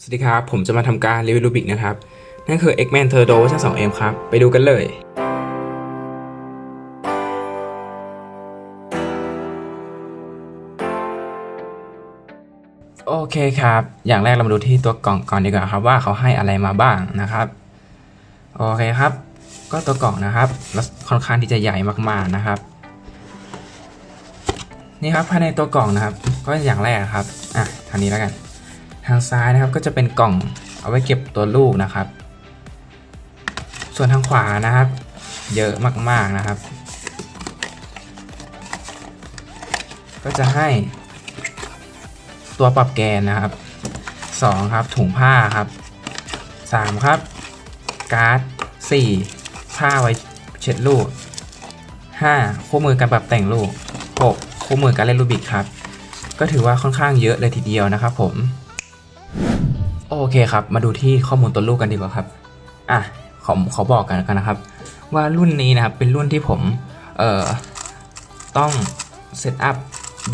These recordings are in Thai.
สวัสดีครับ ผมจะมาทำการรีวิวรูบิกนะครับ นั่นคือ X-Men Turbo เวอร์ชัน 2M ครับ ไปดูกันเลยโอเคครับ อย่างแรกเรามาดูที่ตัวกล่องก่อนดีกว่าครับว่าเขาให้อะไรมาบ้างนะครับ โอเคครับ ก็ตัวกล่องนะครับแล้วค่อนข้างที่จะใหญ่มากๆนะครับ นี่ครับภายในตัวกล่องนะครับ ก็อย่างแรกครับ อะทางนี้แล้วกัน ทางซ้ายนะครับก็จะเป็นกล่องเอาไว้เก็บตัวลูกนะครับ ส่วนทางขวานะครับ เยอะมากๆนะครับ ก็จะให้ตัวปรับแกนนะครับ 2 ครับถุงผ้าครับ 3 ครับ การ์ด 4 ผ้าไว้เช็ดลูก 5 คู่มือการปรับแต่งลูก 6 คู่มือการเล่นรูบิกครับ ก็ถือว่าค่อนข้างเยอะเลยทีเดียวนะครับผม โอเคครับ มาดูที่ข้อมูลตัวลูกกันดีกว่าครับ อะขอขอบอกกันกันนะครับ ว่ารุ่นนี้นะครับเป็นรุ่นที่ผมเอ่อต้องเซตอัพ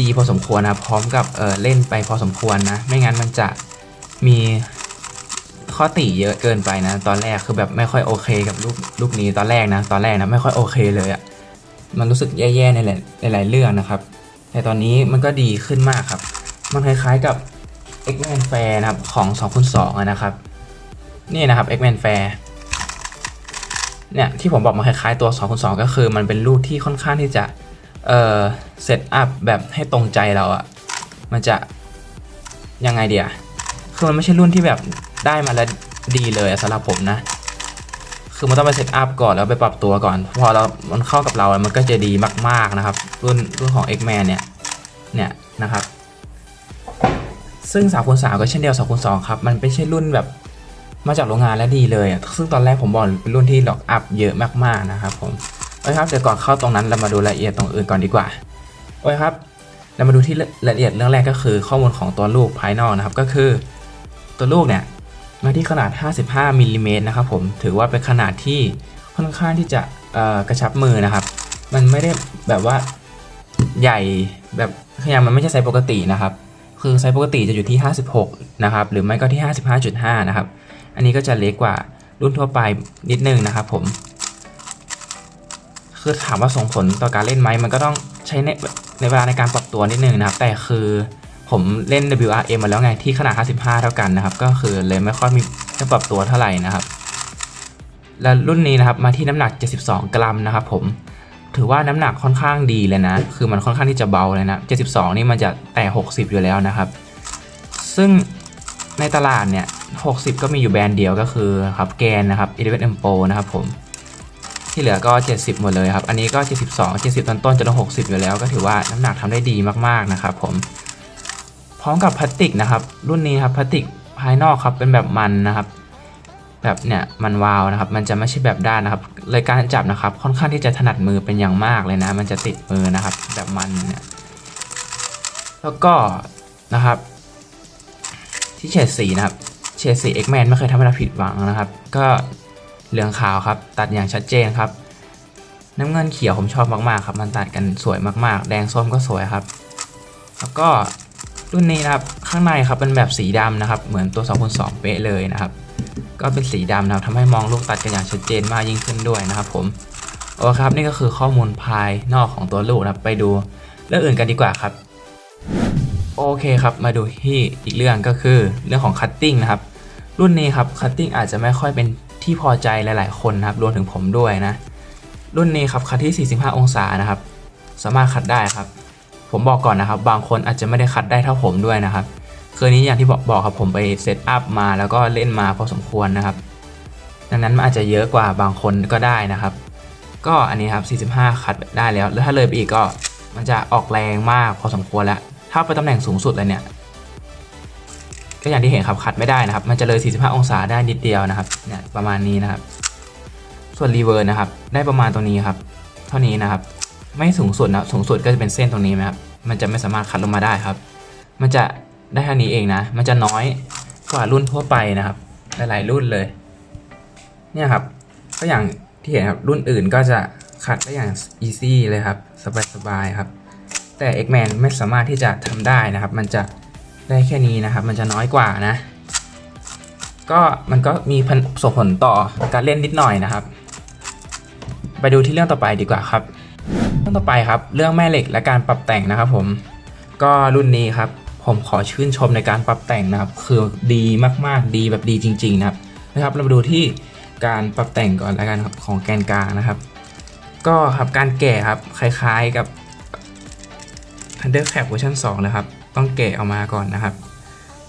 ดีพอสมควรนะพร้อมกับเอ่อเล่นไปพอสมควรนะ ไม่งั้นมันจะมีข้อติเยอะเกินไปนะ ตอนแรกคือแบบไม่ค่อยโอเคกับลูกลูกนี้ตอนแรกนะ ตอนแรกนะไม่ค่อยโอเคเลยอะ่ะมันรู้สึกแย่ๆในหลายหลายๆเรื่องนะครับ แต่ตอนนี้มันก็ดีขึ้นมากครับ มันคล้ายๆกับ X-Men Fair นะครับ ของ2คูณ2อะนะครับ นี่นะครับ X-Men Fair เนี่ย ที่ผมบอกมาคล้ายๆตัว2คูณ2ก็คือมันเป็นรูปที่ค่อนข้างที่จะ เอ่อเซตอัพแบบให้ตรงใจเราอะมันจะยังไงเดียคือมันไม่ใช่รุ่นที่แบบได้มาแล้วดีเลยสำหรับผมนะ คือมันต้องไปเซตอัพก่อนแล้วไปปรับตัวก่อน พอเรา มันเข้ากับเรา มันก็จะดีมากๆนะครับ รุ่นรุ่นของ X-Men เนี่ย เนี่ยนะครับ ซึ่ง3คูณ3ก็เช่นเดียว2คูณ2ครับ มันไม่ใช่รุ่นแบบมาจากโรงงานแล้วดีเลยอะซึ่งตอนแรกผมบอกเป็นรุ่นที่ล็อกอัพเยอะมากๆนะครับผมโอเคครับเดี๋ยวก่อนเข้าตรงนั้นเรามาดูรายละเอียดตรงอื่นก่อนดีกว่าโอเคครับเรามาดูที่รายละเอียดเรื่องแรกก็คือข้อมูลของตัวลูกภายนอกนะครับ ก็คือ ตัวลูกเนี่ยมาที่ขนาด 55มิลลิเมตรนะครับผมถือว่าเป็นขนาดที่ค่อนข้างที่จะกระชับมือนะครับ มันไม่ได้แบบว่าใหญ่แบบขยางมันไม่ใช่ไซส์ปกตินะครับ คือไซส์ปกติจะอยู่ที่ 56 นะครับ หรือไม่ก็ที่ 55.5 นะครับ อันนี้ก็จะเล็กกว่ารุ่นทั่วไปนิดนึงนะครับผม คือถามว่าส่งผลต่อการเล่นไหม มันก็ต้องใช้ในในเวลาในการปรับตัวนิดนึงนะครับ แต่คือผมเล่น WRM มาแล้วไงที่ขนาด 55 เท่ากันนะครับ ก็คือเลยไม่ค่อยมีให้ปรับตัวเท่าไหร่นะครับ และรุ่นนี้นะครับมาที่น้ำหนัก 72 กรัมนะครับผม ถือว่าน้ำหนักค่อนข้างดีเลยนะ คือมันค่อนข้างที่จะเบาเลยนะ 72 นี่มันจะแต่ 60 อยู่แล้วนะครับ ซึ่งในตลาดเนี่ย 60 ก็มีอยู่แบรนด์เดียวก็คือครับแกนนะครับ11 M Pro นะครับผม ที่เหลือก็ 70 หมดเลยครับ อันนี้ก็ 72 70 ต้นต้นจะลง60 อยู่แล้ว ก็ถือว่าน้ำหนักทำได้ดีมากๆนะครับผม พร้อมกับพลาสติกนะครับ รุ่นนี้ครับพลาสติกภายนอกครับเป็นแบบมันนะครับ แบบเนี่ยมันวาวนะครับ มันจะไม่ใช่แบบด้านนะครับเลยการจับนะครับ ค่อนข้างที่จะถนัดมือเป็นอย่างมากเลยนะ มันจะติดมือนะครับ แบบมันเนี่ยแล้วก็นะครับ ที่เฉดสีนะครับเฉดสี X-Men ไม่เคยทำให้เราผิดหวังนะครับ ก็เหลืองขาวครับ ตัดอย่างชัดเจนครับ น้ำเงินเขียวผมชอบมากๆครับ มันตัดกันสวยมากๆ แดงส้มก็สวยครับ แล้วก็รุ่นนี้นะครับข้างในครับเป็นแบบสีดำนะครับ เหมือนตัว2คูณ2เป๊ะเลยนะครับ ก็เป็นสีดำนะครับทำให้มองลูกตัดกันอย่างชัดเจนมากยิ่งขึ้นด้วยนะครับผมโอเคครับนี่ก็คือข้อมูลภายนอกของตัวลูกนะครับไปดูเรื่องอื่นกันดีกว่าครับโอเคครับมาดูที่อีกเรื่องก็คือเรื่องของคัตติ้งนะครับรุ่นนี้ครับคัตติ้งอาจจะไม่ค่อยเป็นที่พอใจหลาย ๆ คนนะครับรวมถึงผมด้วยนะ รุ่นนี้ครับคัดที่ 45 องศานะครับ สามารถคัดได้ครับ ผมบอกก่อนนะครับ บางคนอาจจะไม่ได้คัดได้เท่าผมด้วยนะครับ คืนนี้อย่างที่บอกบอกครับผมไปเซตอัพมาแล้วก็เล่นมาพอสมควรนะครับ ดังนั้นมันอาจจะเยอะกว่าบางคนก็ได้นะครับ ก็อันนี้ครับ 45 คัดได้แล้ว แล้วถ้าเลยไปอีกก็มันจะออกแรงมากพอสมควรแล้ว ถ้าไปตำแหน่งสูงสุดเลยเนี่ย ก็อย่างที่เห็นครับคัดไม่ได้นะครับ มันจะเลย 45 องศาได้นิดเดียวนะครับ เนี่ยประมาณนี้นะครับ ส่วนรีเวิร์นะครับ ได้ประมาณตรงนี้ครับ เท่านี้นะครับ ไม่สูงสุดนะ สูงสุดก็จะเป็นเส้นตรงนี้นะครับ มันจะไม่สามารถคัดลงมาได้ครับ มันจะ ได้เท่านี้เองนะ มันจะน้อยกว่ารุ่นทั่วไปนะครับ หลายๆรุ่นเลย เนี่ยครับ ก็อย่างที่เห็นครับ รุ่นอื่นก็จะคัดได้อย่าง easy เลยครับ สบายๆครับ แต่ X-Man ไม่สามารถที่จะทำได้นะครับ มันจะได้แค่นี้นะครับ มันจะน้อยกว่านะ ก็มันก็มีผลส่งผลต่อการเล่นนิดหน่อยนะครับ ไปดูที่เรื่องต่อไปดีกว่าครับ เรื่องต่อไปครับ เรื่องแม่เหล็กและการปรับแต่งนะครับผม ก็รุ่นนี้ครับ ผมขอชื่นชมในการปรับแต่งนะครับ คือดีมากๆ ดีแบบดีจริง ๆ นะครับนะครับ เรามาดูที่การปรับแต่งก่อนแล้วกันครับของแกนกลางนะครับ ก็ครับการแกะครับคล้ายๆกับ Thundercap เวอร์ชัน2นะครับ ต้องแกะออกมาก่อนนะครับ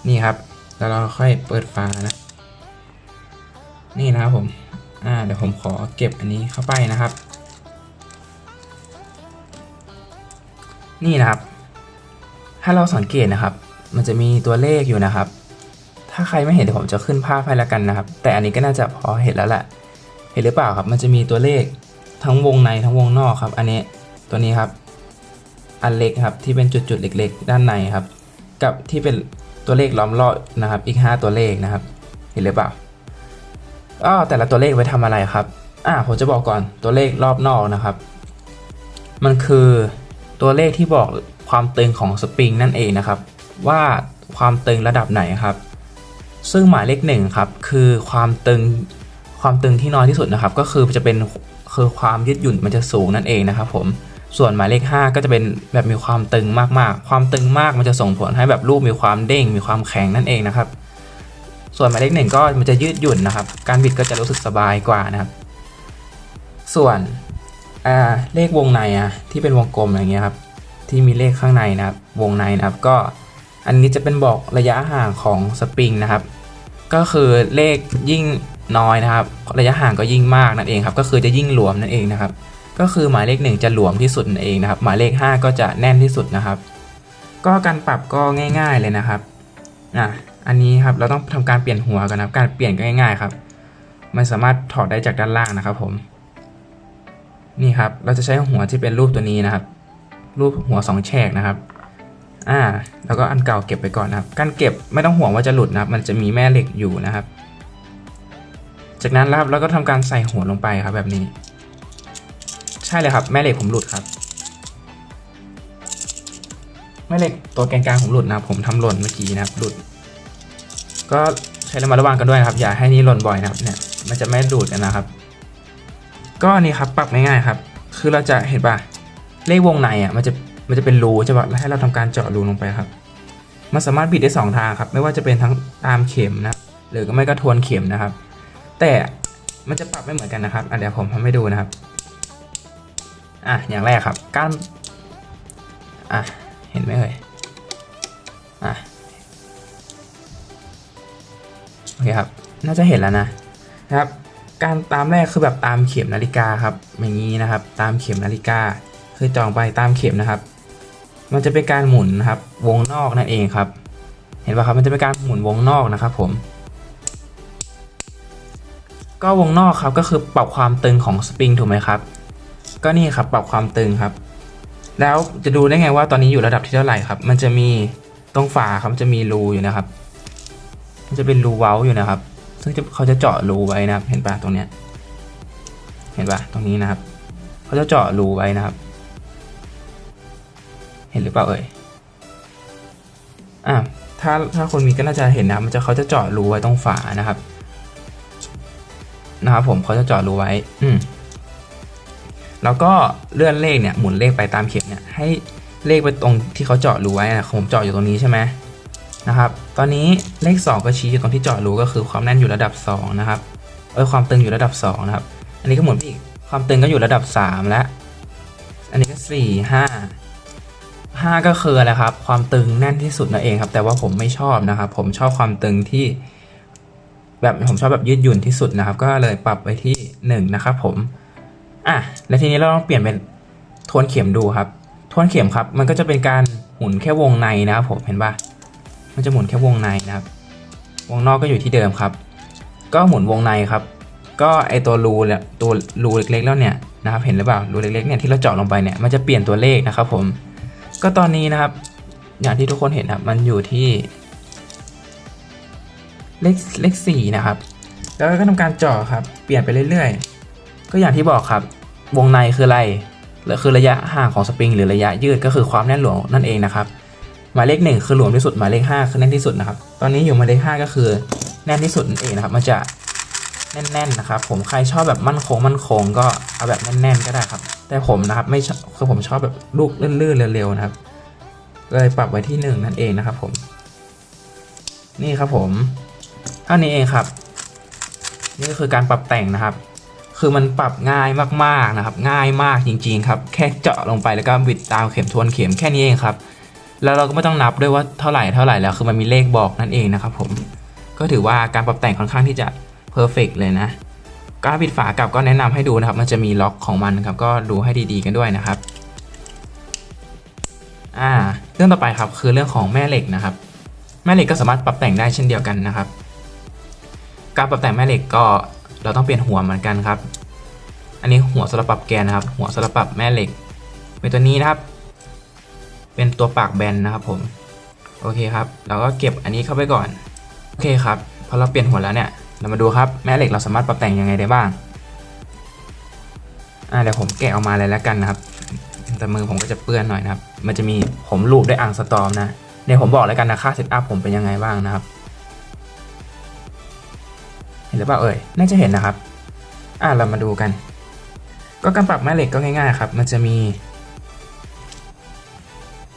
นี่ครับ แล้วเราค่อยเปิดฝานะ นี่นะครับผม อ่า เดี๋ยวผมขอเก็บอันนี้เข้าไปนะครับ นี่นะครับ ถ้าเราสังเกตนะครับ มันจะมีตัวเลขอยู่นะครับ ถ้าใครไม่เห็นเดี๋ยวผมจะขึ้นภาพให้แล้วกันนะครับ แต่อันนี้ก็น่าจะพอเห็นแล้วแหละ เห็นหรือเปล่าครับ มันจะมีตัวเลขทั้งวงในทั้งวงนอกครับ อันนี้ตัวนี้ครับ อันเล็กครับที่เป็นจุดๆเล็ก ๆ ด้านในครับ กับที่เป็นตัวเลขล้อมรอบนะครับ อีก 5 ตัวเลขนะครับ เห็นหรือเปล่าอ้อแต่ละตัวเลขไว้ทำอะไรครับอ่าผมจะบอกก่อนตัวเลขรอบนอกนะครับ มันคือตัวเลขที่บอก ความตึงของสปริงนั่นเองนะครับ ว่าความตึงระดับไหนครับ ซึ่งหมายเลขหนึ่งครับคือความตึงความตึงที่น้อยที่สุดนะครับ ก็คือจะเป็นคือความยืดหยุ่นมันจะสูงนั่นเองนะครับ ผมส่วนหมายเลข 5 ก็จะเป็นแบบมีความตึงมากๆ ความตึงมากมันจะส่งผลให้แบบรูปมีความเด้ง มีความแข็งนั่นเองนะครับ ส่วนหมายเลขหนึ่งก็มันจะยืดหยุ่นนะครับ การบิดก็จะรู้สึกสบายกว่านะครับ ส่วนเลขวงในอะที่เป็นวงกลมอย่างเงี้ยครับ ที่มีเลขข้างในนะครับ วงในนะครับ ก็อันนี้จะเป็นบอกระยะห่างของสปริงนะครับ ก็คือเลขยิ่งน้อยนะครับ ระยะห่างก็ยิ่งมากนั่นเองครับ ก็คือจะยิ่งหลวมนั่นเองนะครับ ก็คือหมายเลขหนึ่งจะหลวมที่สุดนั่นเองนะครับ หมายเลข 5 ก็จะแน่นที่สุดนะครับ ก็การปรับก็ง่าย ๆเลยนะครับอะอันนี้ครับเราต้องทำการเปลี่ยนหัวกันนะครับการเปลี่ยนก็ง่ายๆครับ มันสามารถถอดได้จากด้านล่างนะครับผม นี่ครับเราจะใช้หัวที่เป็นรูปตัวนี้นะครับ รูปหัวสองแฉกนะครับ อ่า แล้วก็อันเก่าเก็บไปก่อนนะครับ การเก็บไม่ต้องห่วงว่าจะหลุดนะครับ มันจะมีแม่เหล็กอยู่นะครับ จากนั้นครับเราก็ทำการใส่หัวลงไปครับแบบนี้ ใช่เลยครับ แม่เหล็กผมหลุดครับ แม่เหล็กตัวแกนกลางผมหลุดนะครับ ผมทำหล่นเมื่อกี้นะครับ หลุด ก็ใช้ระมัดระวังกันด้วยนะครับ อย่าให้นี่หล่นบ่อยนะครับ เนี่ย มันจะไม่ดูดกันนะครับ ก็อันนี้ครับ ปรับง่ายๆครับ คือเราจะเห็นป่ะ เลขวงในอะมันจะมันจะเป็นรูใช่ปะแล้วให้เราทำการเจาะรูลงไปครับ มันสามารถบิดได้สองทางครับ ไม่ว่าจะเป็นทั้งตามเข็มนะ หรือก็ไม่ก็ทวนเข็มนะครับ แต่มันจะปรับไม่เหมือนกันนะครับอะเดี๋ยวผมทำให้ดูนะครับ อะอย่างแรกครับ การอะเห็นไหมเอ่ยอะโอเคครับ น่าจะเห็นแล้วนะนะครับ การตามแรกคือแบบตามเข็มนาฬิกาครับ อย่างนี้นะครับ ตามเข็มนาฬิกา คือจองไปตามเข็มนะครับ มันจะเป็นการหมุนนะครับ วงนอกนั่นเองครับ เห็นป่ะครับมันจะเป็นการหมุนวงนอกนะครับผม ก็วงนอกครับก็คือปรับความตึงของสปริงถูกไหมครับ ก็นี่ครับปรับความตึงครับ แล้วจะดูได้ไงว่าตอนนี้อยู่ระดับที่เท่าไหร่ครับ มันจะมีตรงฝาครับมันจะมีรูอยู่นะครับ มันจะเป็นรูเว้าอยู่นะครับ ซึ่งเขาจะเจาะรูไว้นะครับ เห็นป่ะตรงเนี้ย เห็นป่ะตรงนี้นะครับ เขาจะเจาะรูไว้นะครับ เห็นหรือเปล่าเอ่ยอ่าถ้าถ้าคนมีก็น่าจะเห็นนะมันจะเขาจะเจาะรูไว้ตรงฝานะครับ นะครับผมเขาจะเจาะรูไว้ อืมแล้วก็เลื่อนเลขเนี่ยหมุนเลขไปตามเข็มเนี่ยให้เลขไปตรงที่เขาเจาะรูไว้นะผมเจาะอยู่ตรงนี้ใช่ไหมนะครับ ตอนนี้เลข 2 ก็ชี้อยู่ตรงที่เจาะรูก็คือความแน่นอยู่ระดับ 2 นะครับ เออความตึงอยู่ระดับ 2 นะครับ อันนี้ก็หมุนไปอีกความตึงก็อยู่ระดับ 3 แล้ว อันนี้ก็ 4 5 5 ก็คืออะไรครับ ความตึงแน่นที่สุดนั่นเองครับ แต่ว่าผมไม่ชอบนะครับ ผมชอบความตึงที่ แบบผมชอบแบบยืดหยุ่นที่สุดนะครับ ก็เลยปรับไปที่ 1 นะครับผมอะและทีนี้เราลองเปลี่ยนเป็นทวนเข็มดูครับ ทวนเข็มครับ มันก็จะเป็นการหมุนแค่วงในนะครับผมเห็นปะมันจะหมุนแค่วงในนะครับ วงนอกก็อยู่ที่เดิมครับ ก็หมุนวงในครับ ก็ไอตัวรูเนี่ยตัวรูเล็กๆแล้วเนี่ยนะครับ เห็นหรือเปล่ารูเล็กๆเนี่ยที่เราเจาะลงไปเนี่ยมันจะเปลี่ยนตัวเลขนะครับผม ก็ตอนนี้นะครับ อย่างที่ทุกคนเห็นครับมันอยู่ที่ เลขเลขสี่นะครับ แล้วก็ทำการเจาะครับ เปลี่ยนไปเรื่อยๆ ก็อย่างที่บอกครับ วงในคืออะไรหรือคือระยะห่างของสปริงหรือระยะยืดก็คือความแน่นหลวมนั่นเองนะครับ หมายเลขหนึ่งคือหลวมที่สุดหมายเลขห้าคือแน่นที่สุดนะครับ ตอนนี้อยู่หมายเลขห้าก็คือแน่นที่สุดนั่นเองนะครับ มันจะ แน่นๆนะครับผมใครชอบแบบมั่นคงมั่นคงก็เอาแบบแน่น ๆ ก็ได้ครับ แต่ผมนะครับไม่คือผมชอบแบบลูกลื่นๆเร็วๆนะครับเลยปรับไว้ที่หนึ่งนั่นเองนะครับผม นี่ครับผมเท่านี้เองครับ นี่ก็คือการปรับแต่งนะครับ คือมันปรับง่ายมากๆนะครับ ง่ายมากจริง ๆ ครับ แค่เจาะลงไปแล้วก็บิดตามเข็มทวนเข็มแค่นี้เองครับ แล้วเราก็ไม่ต้องนับด้วยว่าเท่าไหร่เท่าไหร่แล้วคือมันมีเลขบอกนั่นเองนะครับ ผมก็ถือว่าการปรับแต่งค่อนข้างที่จะ เพอร์เฟกเลยนะการปิดฝากลับก็แนะนำให้ดูนะครับ มันจะมีล็อกของมันครับ ก็ดูให้ดีๆกันด้วยนะครับ อ่า เรื่องต่อไปครับคือเรื่องของแม่เหล็กนะครับ แม่เหล็กก็สามารถปรับแต่งได้เช่นเดียวกันนะครับ การปรับแต่งแม่เหล็กก็เราต้องเปลี่ยนหัวเหมือนกันครับ อันนี้หัวสลับปรับแกนนะครับ หัวสลับปรับแม่เหล็กเป็นตัวนี้นะครับ เป็นตัวปากแบนนะครับผม โอเคครับ เราก็เก็บอันนี้เข้าไปก่อน โอเคครับ พอเราเปลี่ยนหัวแล้วเนี่ย เรามาดูครับแม่เหล็กเราสามารถปรับแต่งยังไงได้บ้างอ่าเดี๋ยวผมแกะออกมาเลยแล้วกันนะครับ แต่มือผมก็จะเปื้อนหน่อยนะครับ มันจะมีผมรูปด้วยอ่างสตอมนะเดี๋ยวผมบอกแล้วกันนะค่าเซตอัพผมเป็นยังไงบ้างนะครับ เห็นหรือเปล่าเอ่ยน่าจะเห็นนะครับ อ่าเรามาดูกัน ก็การปรับแม่เหล็กก็ง่ายๆครับ มันจะมี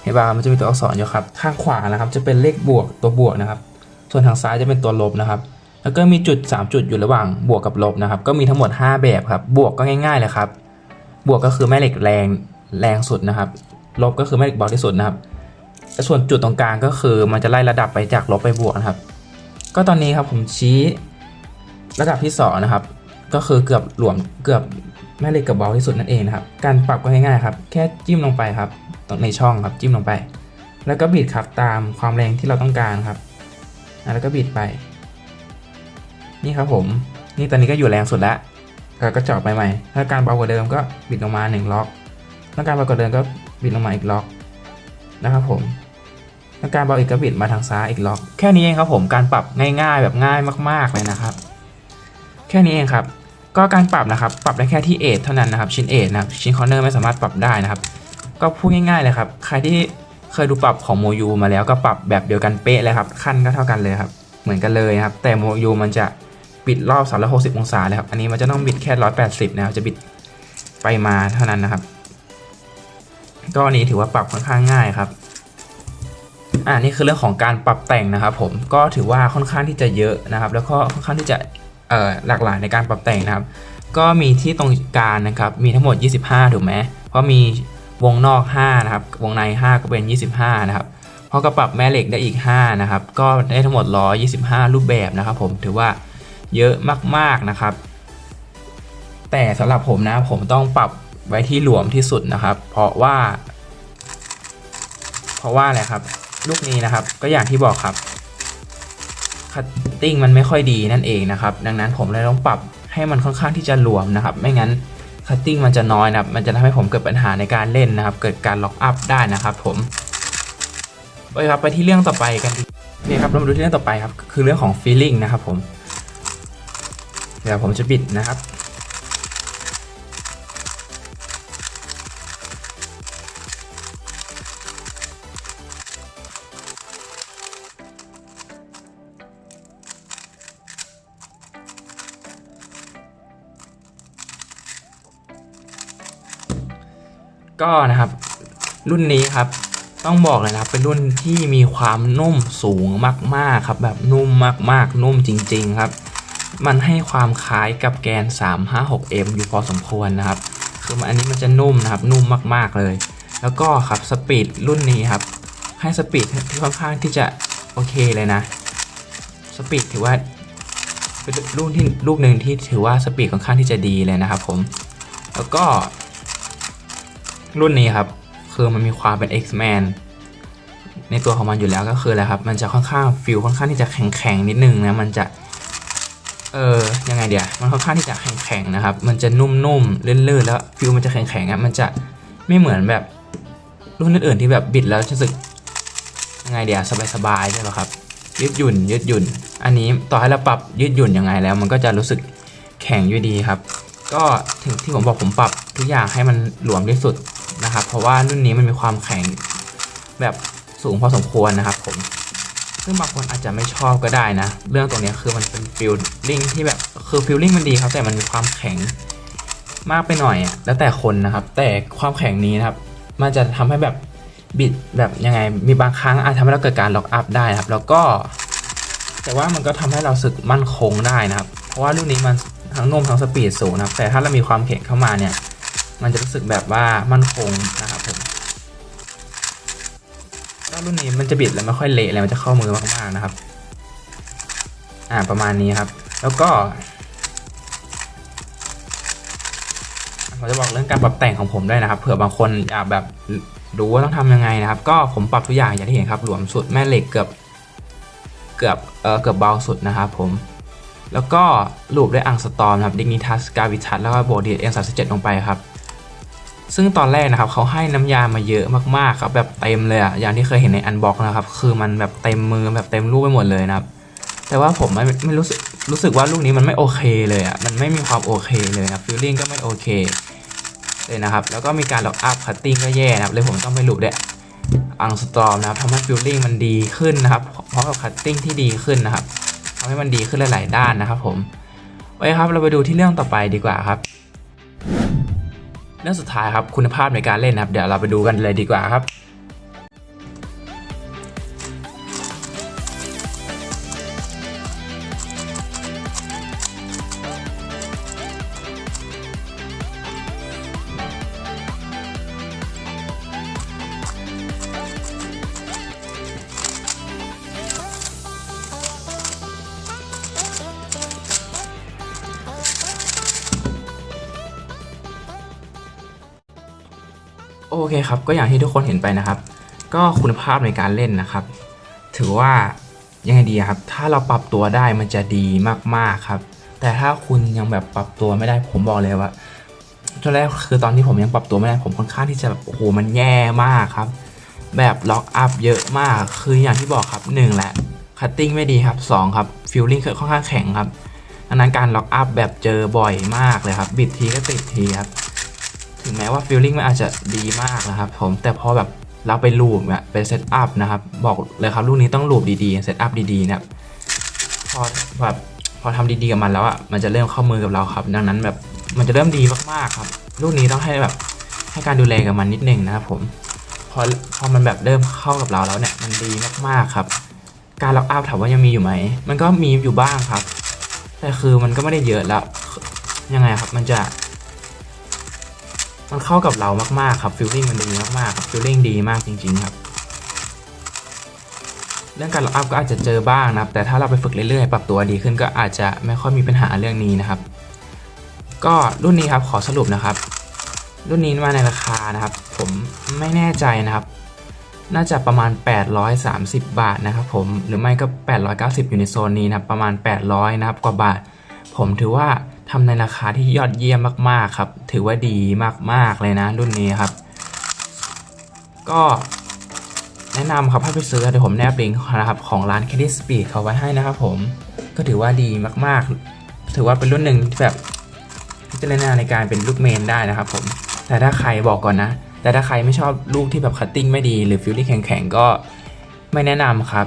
เห็นป่ะมันจะมีตัวอักษรอยู่ครับ ข้างขวานะครับ จะเป็นเลขบวกตัวบวกนะครับ ส่วนทางซ้ายจะเป็นตัวลบนะครับ แล้วก็มีจุด 3 จุดอยู่ระหว่างบวกกับลบนะครับ ก็มีทั้งหมด 5 แบบครับ บวกก็ง่ายๆเลยครับ บวกก็คือแม่เหล็กแรงแรงสุดนะครับ ลบก็คือแม่เหล็กเบาที่สุดนะครับ ส่วนจุดตรงกลางก็คือมันจะไล่ระดับไปจากลบไปบวกนะครับ ก็ตอนนี้ครับผมชี้ระดับที่สองนะครับ ก็คือเกือบหลวมเกือบแม่เหล็กเกือบเบาที่สุดนั่นเองนะครับ การปรับก็ง่ายๆครับ แค่จิ้มลงไปครับ ตรงในช่องครับ จิ้มลงไป แล้วก็บิดครับตามความแรงที่เราต้องการครับ แล้วก็บิดไป นี่ครับผม นี่ตอนนี้ก็อยู่แรงสุดล้วแล้วก็เจาะไปใหม่ ถ้าการเบากว่าเดิมก็บิดลงมา1ล็อกถ้าการเบากว่าเดิมก็บิดลงมาอีกล็อกนะครับผมถ้าการเบาอีกก็บิดมาทางซ้ายอีกล็อก แค่นี้เองครับผมการปรับง่ายๆแบบง่ายมาก ๆเลยนะครับ แค่นี้เองครับ ก็การปรับนะครับ ปรับได้แค่ที่เอทเท่านั้นนะครับ ชิ้นเอทนะครับชิ้นคอร์เนอร์ไม่สามารถปรับได้นะครับ ก็พูดง่ายๆเลยครับ ใครที่เคยดูปรับของโมยูมาแล้วก็ปรับแบบเดียวกันเป๊ะเลยครับ ขั้นก็เท่ากันเลยครับ เหมือนกันเลยครับ แต่โมยูมันจะ บิดรอบ 360 องศาเลยครับ อันนี้มันจะต้องบิดแค่ 180 นะครับ จะบิดไปมาเท่านั้นนะครับ ก็อันนี้ถือว่าปรับค่อนข้างง่ายครับ อ่า นี่คือเรื่องของการปรับแต่งนะครับ ผม ก็ถือว่าค่อนข้างที่จะเยอะนะครับ แล้วก็ค่อนข้างที่จะเอ่อหลากหลายในการปรับแต่งนะครับ ก็มีที่ตรงกลางนะครับ มีทั้งหมด 25 ถูกไหม เพราะมีวงนอก 5 นะครับ วงใน 5 ก็เป็น 25 นะครับเพราะก็ปรับแม่เหล็กได้อีก 5 นะครับ ก็ได้ทั้งหมด 125 รูปแบบนะครับผม ถือว่า เยอะมากๆนะครับ แต่สำหรับผมนะผมต้องปรับไว้ที่หลวมที่สุดนะครับ เพราะว่า เพราะว่าอะไรครับ ลูกนี้นะครับ ก็อย่างที่บอกครับคัตติ้งมันไม่ค่อยดีนั่นเองนะครับ ดังนั้นผมเลยต้องปรับให้มันค่อนข้างที่จะหลวมนะครับ ไม่งั้นคัตติ้งมันจะน้อยนะครับ มันจะทำให้ผมเกิดปัญหาในการเล่นนะครับ เกิดการล็อกอัพได้นะครับ ผมโอเครับไปที่เรื่องต่อไปกันดีโอเครับเรามาดูที่เรื่องต่อไปครับ คือเรื่องของ feeling นะครับผม เดี๋ยวผมจะบิดนะครับก็นะครับรุ่นนี้ครับต้องบอกเลยนะครับเป็นรุ่นที่มีความนุ่มสูงมากๆครับแบบนุ่มมากๆนุ่มจริง ๆ ครับ มันให้ความคล้ายกับแกน 356M อยู่พอสมควรนะครับ คือมันอันนี้มันจะนุ่มนะครับ นุ่มมากๆเลย แล้วก็ครับสปีดรุ่นนี้ครับ ให้สปีดที่ค่อนข้างที่จะโอเคเลยนะ สปีดถือว่าเป็นรุ่นที่ลูกหนึ่งที่ถือว่าสปีดค่อนข้างที่จะดีเลยนะครับผม แล้วก็ รุ่นนี้ครับ คือมันมีความเป็น X-Man ในตัวของมันอยู่แล้วก็คืออะไรครับ มันจะค่อนข้างฟิลค่อนข้างที่จะแข็งๆนิดนึงนะ มันจะ เออยังไงเดี๋ยวมันค่อนข้างที่จะแข็งๆนะครับ มันจะนุ่มๆเลื่อนๆแล้วฟิลมันจะแข็งๆอะมันจะไม่เหมือนแบบรุ่นอื่นๆที่แบบบิดแล้วรู้สึกยังไงเดี๋ยวสบายๆใช่ไหมครับยืดหยุ่นยืดหยุ่น อันนี้ต่อให้เราปรับยืดหยุ่นยังไงแล้ว มันก็จะรู้สึกแข็งอยู่ดีครับ ก็ถึงที่ผมบอกผมปรับทุกอย่างให้มันหลวมที่สุดนะครับ เพราะว่ารุ่นนี้มันมีความแข็งแบบสูงพอสมควรนะครับผม ซึ่งบางคนอาจจะไม่ชอบก็ได้นะ เรื่องตรงนี้คือมันเป็นฟิลลิ่งที่แบบคือฟิลลิ่งมันดีครับ แต่มันมีความแข็งมากไปหน่อยอะแล้วแต่คนนะครับ แต่ความแข็งนี้นะครับ มันจะทำให้แบบบิดแบบยังไง มีบางครั้งอาจทำให้เราเกิดการล็อกอัพได้ครับ แล้วก็ แต่ว่ามันก็ทำให้เราสึกมั่นคงได้นะครับ เพราะว่ารุ่นนี้มันทั้งนุ่มทั้งสปีดสูงนะครับ แต่ถ้าเรามีความแข็งเข้ามาเนี่ย มันจะรู้สึกแบบว่ามั่นคงนะ ก็รุ่นนี้มันจะบิดแล้วไม่ค่อยเละแล้วมันจะเข้ามือมากๆนะครับ อ่าประมาณนี้ครับ แล้วก็ผมจะบอกเรื่องการปรับแต่งของผมด้วยนะครับเผื่อบางคนอยากแบบรู้ว่าต้องทำยังไงนะครับ ก็ผมปรับทุกอย่างอย่างที่เห็นครับหลวมสุดแม่เหล็กเกือบเกือบเออเกือบเบาสุดนะครับผม แล้วก็ลูบด้วยอังสตอมครับดิกนิทัสกาวิทัสแล้วก็โบดีเอ็นสามสิบเจ็ดลงไปครับ ซึ่งตอนแรกนะครับเขาให้น้ำยามาเยอะมากๆครับแบบเต็มเลยอะอย่างที่เคยเห็นในอันบ็อกนะครับคือมันแบบเต็มมือแบบเต็มรูปไปหมดเลยนะครับ แต่ว่าผมไม่ไม่รู้สึกรู้สึกว่าลูกนี้มันไม่โอเคเลยอะมันไม่มีความโอเคเลยนะฟิลลิ่งก็ไม่โอเคเลยนะครับ แล้วก็มีการล็อกอัพคัตติ้งก็แย่นะครับเลยผมต้องไปลูบด้อังสตอมนะครับทำให้ฟิลลิ่งมันดีขึ้นนะครับพร้อมกับคัตติ้งที่ดีขึ้นนะครับทำให้มันดีขึ้นหลาย ๆ ด้านนะครับผมโอเคครับเราไปดูที่เรื่องต่อไปดีกว่าครับ เรื่องสุดท้ายครับคุณภาพในการเล่นนะครับ เดี๋ยวเราไปดูกันเลยดีกว่าครับ โอเคครับ ก็อย่างที่ทุกคนเห็นไปนะครับ ก็คุณภาพในการเล่นนะครับ ถือว่ายังไงดีครับ ถ้าเราปรับตัวได้มันจะดีมากๆครับ แต่ถ้าคุณยังแบบปรับตัวไม่ได้ผมบอกเลยว่าตอนแรกคือตอนที่ผมยังปรับตัวไม่ได้ผมค่อนข้างที่จะแบบโอ้โหมันแย่มากครับ แบบล็อกอัพเยอะมากคืออย่างที่บอกครับ1แหละคัตติ้งไม่ดีครับ2ครับฟิลลิ่งค่อนข้างแข็งครับดังนั้นการล็อกอัพแบบเจอบ่อยมากเลยครับ บิดทีก็ติดทีครับ ถึงแม้ว่าฟีลลิ่งมันอาจจะดีมากนะครับผมแต่พอแบบเราไปลูปเนี่ยเป็นเซตอัพนะครับบอกเลยครับลูกนี้ต้องลูปดีๆเซตอัพดีๆนะครับพอแบบพอทำดีๆกับมันแล้วอะมันจะเริ่มเข้ามือกับเราครับ ดังนั้นแบบมันจะเริ่มดีมากๆครับ ลูกนี้ต้องให้แบบให้การดูแลกับมันนิดนึงนะครับผมพอพอมันแบบเริ่มเข้ากับเราแล้วเนี่ยมันดีมากๆครับ การล็อกอัพถามว่ายังมีอยู่ไหมมันก็มีอยู่บ้างครับ แต่คือมันก็ไม่ได้เยอะแล้วยังไงครับมันจะ มันเข้ากับเรามากๆครับฟิลลิ่งมันดีมากๆครับฟิลลิ่งดีมากจริง ๆ ครับ เรื่องการล็อกอัพก็อาจจะเจอบ้างนะครับ แต่ถ้าเราไปฝึกเรื่อยๆ ปรับตัวดีขึ้นก็อาจจะไม่ค่อยมีปัญหาเรื่องนี้นะครับ ก็รุ่นนี้ครับขอสรุปนะครับ รุ่นนี้มาในราคานะครับ ผมไม่แน่ใจนะครับ น่าจะประมาณ 830 บาทนะครับผมหรือไม่ก็ 890 อยู่ในโซนนี้นะครับประมาณ 800 นะครับกว่าบาท ผมถือว่า ทำในราคาที่ยอดเยี่ยมมากๆครับ ถือว่าดีมากๆเลยนะรุ่นนี้ครับ ก็แนะนำครับให้ไปซื้อเดี๋ยวผมแนบลิงก์นะครับของร้าน Candy Speed เขาไว้ให้นะครับผมก็ถือว่าดีมากๆ ถือว่าเป็นรุ่นหนึ่งที่แบบพิจารณาในการเป็นลูกเมนได้นะครับผมแต่ถ้าใครบอกก่อนนะ แต่ถ้าใครไม่ชอบลูกที่แบบคัตติ้งไม่ดีหรือฟิลลิ่งแข็งๆก็ไม่แนะนำครับ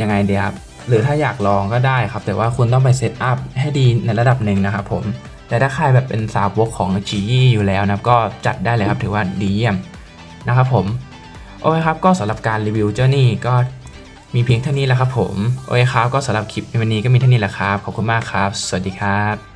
ยังไงเดียครับ หรือถ้าอยากลองก็ได้ครับ แต่ว่าคุณต้องไปเซตอัพให้ดีในระดับหนึ่งนะครับผม แต่ถ้าใครแบบเป็นสาวกของ g ีอยู่แล้วนะก็จัดได้เลยครับถือว่าดีเยี่ยมนะครับผม โอเคครับก็สำหรับการรีวิวเจ้านี่ก็มีเพียงเท่านี้แหละครับผม โอเคครับก็สำหรับคลิปในวันนี้ก็มีเท่านี้แหละครับ ขอบคุณมากครับ สวัสดีครับ